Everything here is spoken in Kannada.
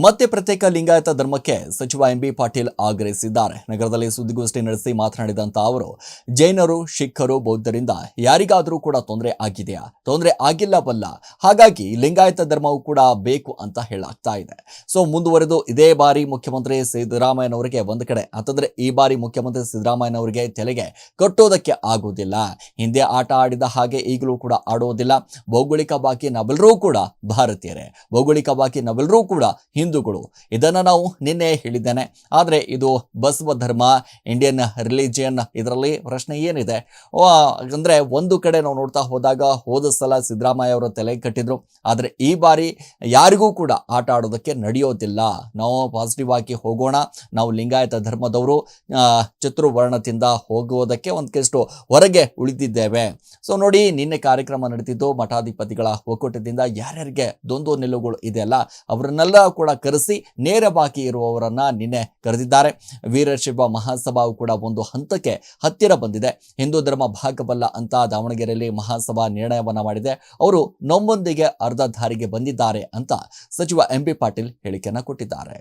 ಮತ್ತೆ ಪ್ರತ್ಯೇಕ ಲಿಂಗಾಯತ ಧರ್ಮಕ್ಕೆ ಸಚಿವ ಎಂಬಿ ಪಾಟೀಲ್ ಆಗ್ರಹಿಸಿದ್ದಾರೆ. ನಗರದಲ್ಲಿ ಸುದ್ದಿಗೋಷ್ಠಿ ನಡೆಸಿ ಮಾತನಾಡಿದಂತ ಅವರು, ಜೈನರು ಸಿಖ್ಖರು ಬೌದ್ಧರಿಂದ ಯಾರಿಗಾದರೂ ಕೂಡ ತೊಂದರೆ ಆಗಿದೆಯಾ? ತೊಂದರೆ ಆಗಿಲ್ಲವಲ್ಲ ಹಾಗಾಗಿ ಲಿಂಗಾಯತ ಧರ್ಮವು ಕೂಡ ಬೇಕು ಅಂತ ಹೇಳಾಗ್ತಾ ಇದೆ. ಸೊ, ಮುಂದುವರೆದು ಇದೇ ಬಾರಿ ಮುಖ್ಯಮಂತ್ರಿ ಸಿದ್ದರಾಮಯ್ಯನವರಿಗೆ ಒಂದು ಕಡೆ, ಅಂತಂದ್ರೆ ಈ ಬಾರಿ ಮುಖ್ಯಮಂತ್ರಿ ಸಿದ್ದರಾಮಯ್ಯನವರಿಗೆ ತಲೆಗೆ ಕಟ್ಟೋದಕ್ಕೆ ಆಗುವುದಿಲ್ಲ. ಹಿಂದೆ ಆಟ ಆಡಿದ ಹಾಗೆ ಈಗಲೂ ಕೂಡ ಆಡೋದಿಲ್ಲ ಭೌಗೋಳಿಕವಾಗಿ ನಾವೆಲ್ಲರೂ ಕೂಡ ಭಾರತೀಯರೇ. ಭೌಗೋಳಿಕ ಬಾಕಿ ನಾವೆಲ್ಲರೂ ಕೂಡ ಹಿಂದೂಗಳು. ಇದನ್ನು ನಾವು ನಿನ್ನೆ ಹೇಳಿದ್ದೇನೆ. ಆದರೆ ಇದು ಬಸವ ಧರ್ಮ ಇಂಡಿಯನ್ ರಿಲಿಜಿಯನ್ ಇದರಲ್ಲಿ ಪ್ರಶ್ನೆ ಏನಿದೆ? ಅಂದರೆ ಒಂದು ಕಡೆ ನಾವು ನೋಡ್ತಾ ಹೋದಾಗ ಹೋದ ಸಲ ಸಿದ್ದರಾಮಯ್ಯ ಅವರು ತಲೆ ಕಟ್ಟಿದ್ರು. ಆದರೆ ಈ ಬಾರಿ ಯಾರಿಗೂ ಕೂಡ ಆಟ ಆಡೋದಕ್ಕೆ ನಡೆಯೋದಿಲ್ಲ. ನಾವು ಪಾಸಿಟಿವ್ ಆಗಿ ಹೋಗೋಣ. ನಾವು ಲಿಂಗಾಯತ ಧರ್ಮದವರು ಚತುರ್ವರ್ಣದಿಂದ ಹೋಗುವುದಕ್ಕೆ ಒಂದಷ್ಟು ಹೊರಗೆ ಉಳಿದಿದ್ದೇವೆ. ಸೊ ನೋಡಿ ನಿನ್ನೆ ಕಾರ್ಯಕ್ರಮ ನಡೆದಿದ್ದು ಮಠಾಧಿಪತಿಗಳ ಒಕ್ಕೂಟದಿಂದ ಯಾರ್ಯಾರಿಗೆ ದೊಂದು ನಿಲುವುಗಳು ಇದೆಯಲ್ಲ, ಅವರನ್ನೆಲ್ಲ ಕೂಡ ಕರೆಸಿ ನೇರ ಬಾಕಿ ಇರುವವರನ್ನ ನಿನ್ನೆ ಕರೆದಿದ್ದಾರೆ. ವೀರಶಿವ ಮಹಾಸಭಾವು ಕೂಡ ಒಂದು ಹಂತಕ್ಕೆ ಹತ್ತಿರ ಬಂದಿದೆ. ಹಿಂದೂ ಧರ್ಮ ಭಾಗವಲ್ಲ ಅಂತ ದಾವಣಗೆರೆಯಲ್ಲಿ ಮಹಾಸಭಾ ನಿರ್ಣಯವನ್ನ ಮಾಡಿದೆ. ಅವರು ನಮ್ಮೊಂದಿಗೆ ಅರ್ಧ ದಾರಿಗೆ ಬಂದಿದ್ದಾರೆ ಅಂತ ಸಚಿವ ಎಂ ಬಿ ಪಾಟೀಲ್ ಹೇಳಿಕೆಯನ್ನ ಕೊಟ್ಟಿದ್ದಾರೆ.